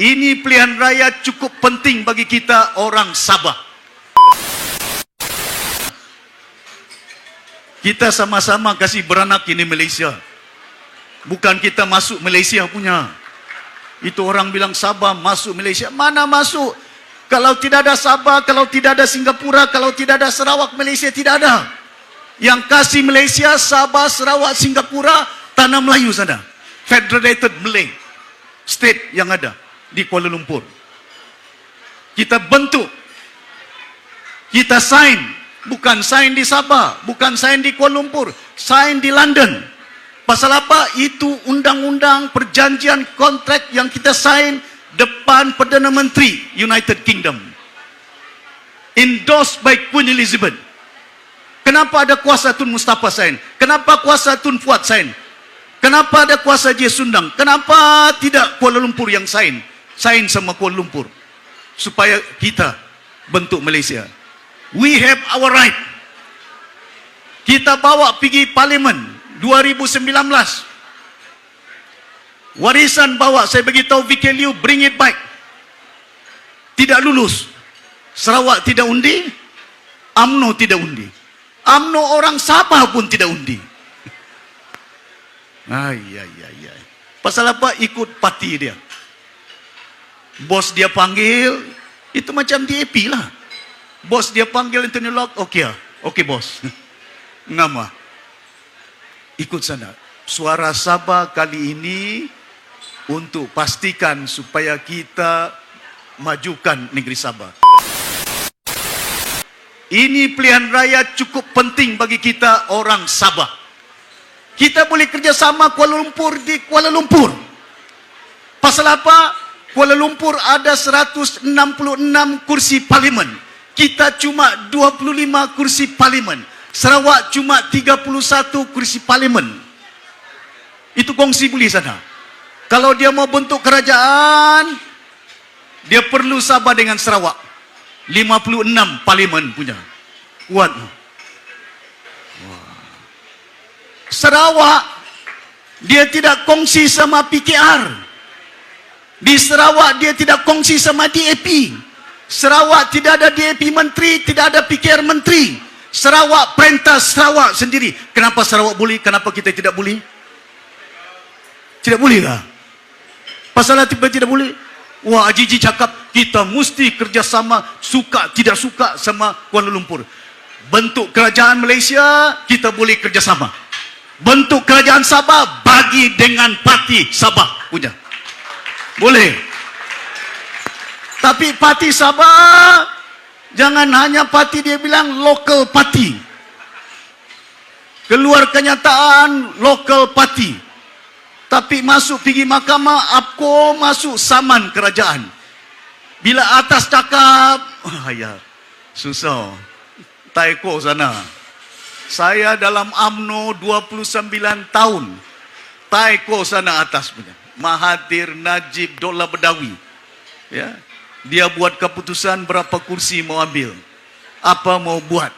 Ini pilihan raya cukup penting bagi kita orang Sabah. Kita sama-sama kasih beranak ini Malaysia. Bukan kita masuk Malaysia punya. Itu orang bilang Sabah masuk Malaysia. Mana masuk? Kalau tidak ada Sabah, kalau tidak ada Singapura, kalau tidak ada Sarawak, Malaysia tidak ada. Yang kasih Malaysia, Sabah, Sarawak, Singapura, tanah Melayu sana. Federated Malay State yang ada di Kuala Lumpur. Kita bentuk. Kita sign. Bukan sign di Sabah. Bukan sign di Kuala Lumpur. Sign di London. Pasal apa? Itu undang-undang perjanjian kontrak yang kita sign depan Perdana Menteri United Kingdom. Endorsed by Queen Elizabeth. Kenapa ada kuasa Tun Mustafa sign? Kenapa kuasa Tun Fuad sign? Kenapa ada kuasa J. Sundang? Kenapa tidak Kuala Lumpur yang sign? Sign sama Kuala Lumpur. Supaya kita bentuk Malaysia. We have our right. Kita bawa pergi parlimen 2019. Warisan bawa, saya beritahu VK Liu, bring it back. Tidak lulus. Sarawak tidak undi, AMNO tidak undi. AMNO orang Sabah pun tidak undi. Ay, ay, ay, ay. Pasal apa? Ikut parti dia. Bos dia panggil, itu macam DAP lah. Bos dia panggil Anthony Locke, okey lah. Okey bos. Nama. Ikut sana. Suara Sabah kali ini untuk pastikan supaya kita majukan negeri Sabah. Ini pilihan raya cukup penting bagi kita orang Sabah. Kita boleh kerjasama Kuala Lumpur di Kuala Lumpur. Pasal apa? Kuala Lumpur ada 166 kursi parlimen. Kita cuma 25 kursi parlimen. Sarawak cuma 31 kursi parlimen. Itu kongsi boleh sana. Kalau dia mau bentuk kerajaan, dia perlu sabar dengan Sarawak. 56 parlimen punya. Kuat. Sarawak dia tidak kongsi sama PKR. Di Sarawak dia tidak kongsi sama DAP. Sarawak tidak ada DAP menteri, tidak ada PKR menteri. Sarawak perintah Sarawak sendiri. Kenapa Sarawak boleh? Kenapa kita tidak boleh? Tidak boleh kah? Pasal tiba tidak boleh? Wah, Haji Ji cakap kita mesti kerjasama suka tidak suka sama Kuala Lumpur. Bentuk kerajaan Malaysia kita boleh kerjasama bentuk kerajaan Sabah bagi dengan parti Sabah punya. Boleh. Tapi parti Sabah jangan hanya parti dia bilang local party. Keluar kenyataan local party. Tapi masuk pergi mahkamah, APCO masuk saman kerajaan. Bila atas cakap, oh, ya, susah. Taiko sana. Saya dalam AMNO 29 tahun. Taiko sana atas punya. Mahathir Najib Dola Bedawi. Ya. Dia buat keputusan berapa kursi mau ambil. Apa mau buat.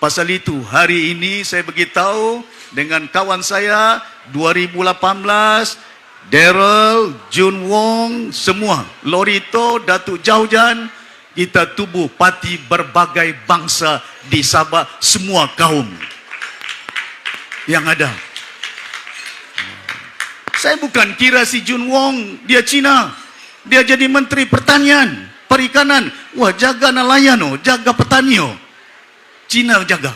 Pasal itu hari ini saya beritahu dengan kawan saya 2018 Daryl, Jun Wong, semua. Lorito, Datuk Jaujan, kita tubuh parti berbagai bangsa di Sabah, semua kaum yang ada. Saya bukan kira si Jun Wong, dia Cina. Dia jadi menteri pertanian, perikanan. Wah, jaga nelayan oh, jaga petani oh. Cina jaga.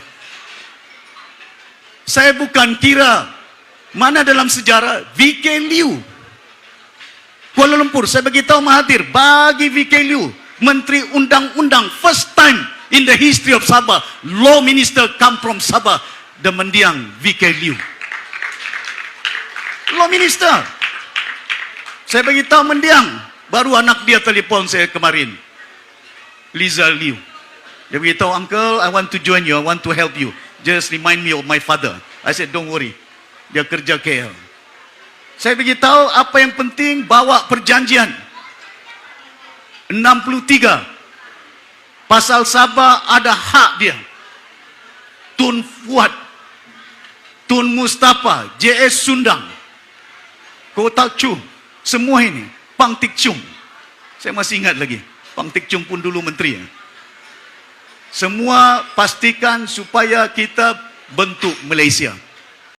Saya bukan kira mana dalam sejarah VK Liu. Kuala Lumpur, saya beritahu Mahathir, bagi VK Liu, Menteri Undang-Undang, first time in the history of Sabah, law minister come from Sabah, the mendiang VK Liu. Law minister. Saya beritahu mendiang, baru anak dia telefon saya kemarin. Liza Liu. Dia beritahu, Uncle, I want to join you. I want to help you. Just remind me of my father. I said, don't worry. Dia kerja KL. Saya beritahu, apa yang penting, bawa perjanjian. 63. Pasal Sabah ada hak dia. Tun Fuad. Tun Mustafa. JS Sundang. Kotak Chu. Semua ini. Pang Tik Chung. Saya masih ingat lagi. Pang Tik Chung pun dulu menteri. ya. Semua pastikan supaya kita bentuk Malaysia.